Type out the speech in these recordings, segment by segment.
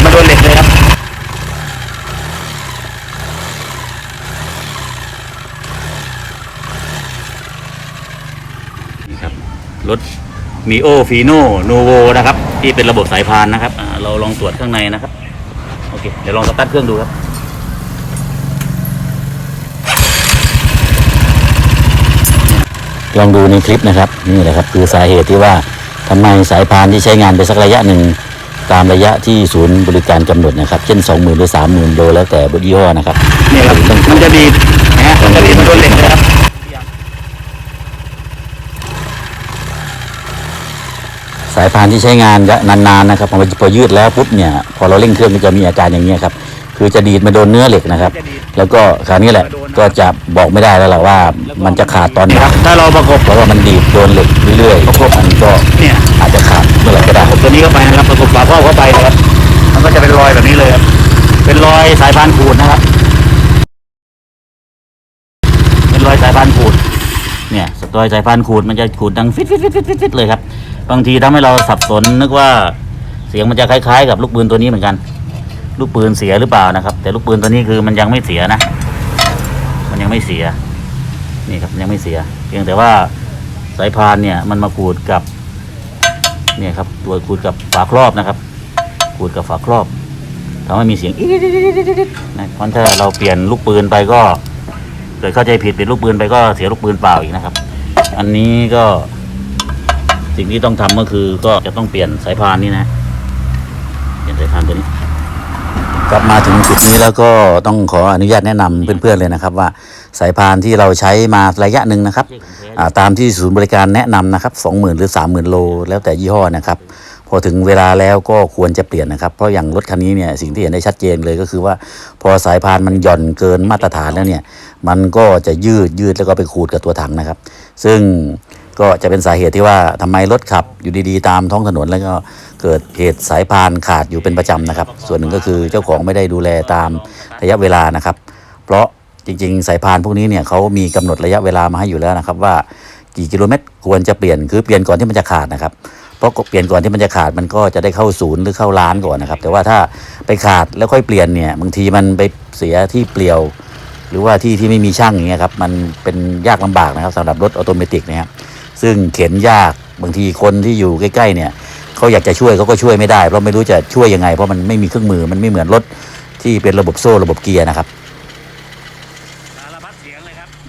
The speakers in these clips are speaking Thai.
ดมาโดนเหล็กเลยครับนี่ครับรถมีโอฟีโนโนโวนะครับ ที่เป็นระบบสายพานนะครับอ่าเราลองตรวจข้างในนะครับ โอเค เดี๋ยวลองสตาร์ทเครื่องดูครับ ลองดูในคลิปนะครับ นี่แหละครับ คือสาเหตุที่ว่าทำไมสายพานที่ใช้งานไปสักระยะหนึ่ง ตามระยะที่ศูนย์บริการกำหนดนะครับ เช่น 20,000หรือ30,000โลแล้วแต่ยี่ห้อนะครับนี่ครับมันจะดีดนะฮะมันจะดีดมันโดนเหล็กนะครับสายพานที่ใช้งานนานๆนะครับพอพอยืดแล้วปุ๊บเนี่ยพอเราเร่งเครื่องก็จะมีอาการอย่างนี้ยครับคือจะดีดมาโดนเนื้อเหล็กนะครับ แล้วก็คราวนี้แหละก็จะบอกไม่ได้แล้วล่ะว่ามันจะขาดตอนไหนถ้าเราประกบเพราะว่ามันดีดโดนเหล็กเรื่อยๆประกบมันก็เนี่ยอาจจะขาด เมื่อไหร่ก็ได้ประกบตัวนี้เข้าไปนะครับประกบฝาครอบเข้าไปนะครับ มันก็จะเป็นรอยแบบนี้เลยครับเป็นรอยสายพานขูดนะครับ เป็นรอยสายพานขูด เนี่ยรอยสายพานขูดมันจะขูดดังฟิตฟิตฟิตฟิตฟิตเลยครับบางทีทำให้เราสับสนนึกว่าเสียงมันจะคล้ายๆ กับลูกปืนตัวนี้เหมือนกัน ลูกปืนเสียหรือเปล่านะครับ แต่ลูกปืนตัวนี้คือมันยังไม่เสียนะ มันยังไม่เสีย นี่ครับยังไม่เสีย เพียงแต่ว่าสายพานเนี่ยมันมาขูดกับ เนี่ยครับตัวขูดกับฝาครอบนะครับขูดกับฝาครอบทำให้มีเสียงอีดนะเพราะถ้าเราเปลี่ยนลูกปืนไปก็เกิดเข้าใจผิดเปลี่ยนลูกปืนไปก็เสียลูกปืนเปล่าอีกนะครับ อันนี้ก็สิ่งที่ต้องทำก็คือก็จะต้องเปลี่ยนสายพานนี่นะ เปลี่ยนสายพานตัวนี้กลับมาถึงจุดนี้แล้วก็ต้องขออนุญาตแนะนำเพื่อนๆเลยนะครับว่า สายพานที่เราใช้มาระยะหนึ่งนะครับอ่าตามที่ศูนย์บริการแนะนำนะครับ 20,000 หรือ 30,000 โล แล้วแต่ยี่ห้อนะครับ พอถึงเวลาแล้วก็ควรจะเปลี่ยนนะครับ เพราะอย่างรถคันนี้เนี่ยสิ่งที่เห็นได้ชัดเจนเลยก็คือว่า พอสายพานมันหย่อนเกินมาตรฐานแล้วเนี่ยมันก็จะยืดยืดแล้วก็ไปขูดกับตัวถังนะครับ ซึ่งก็จะเป็นสาเหตุที่ว่าทำไมรถขับอยู่ดีๆ ตามท้องถนนแล้วก็เกิดเหตุสายพานขาดอยู่เป็นประจำนะครับ ส่วนหนึ่งก็คือเจ้าของไม่ได้ดูแลตามระยะเวลานะครับ เพราะ จริง ๆ สายพานพวกนี้เนี่ยเขามีกำหนดระยะเวลามาให้อยู่แล้วนะครับ ว่ากี่กิโลเมตรควรจะเปลี่ยนคือเปลี่ยนก่อนที่มันจะขาดนะครับเพราะเปลี่ยนก่อนที่มันจะขาดมันก็จะได้เข้าศูนย์หรือเข้าร้านก่อนนะครับ แต่ว่าถ้าไปขาดแล้วค่อยเปลี่ยนเนี่ยบางทีมันไปเสียที่เปลี่ยว หรือว่าที่ที่ไม่มีช่างอย่างเงี้ยครับมันเป็นยากลำบากนะครับสำหรับรถออโตเมติกนะครับซึ่งเข็นยากบางทีคนที่อยู่ใกล้ๆเนี่ยเขาอยากจะช่วยเขาก็ช่วยไม่ได้เพราะไม่รู้จะช่วยยังไง เพราะมันไม่มีเครื่องมือมันไม่เหมือนรถที่เป็นระบบโซ่ระบบเกียร์นะครับ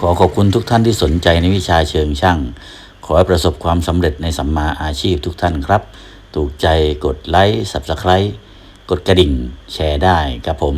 ขอขอบคุณทุกท่านที่สนใจในวิชาเชิงช่าง ขอให้ประสบความสำเร็จในสัมมาอาชีพทุกท่านครับ ถูกใจกดไลค์ Subscribe กดกระดิ่ง แชร์ได้กับผม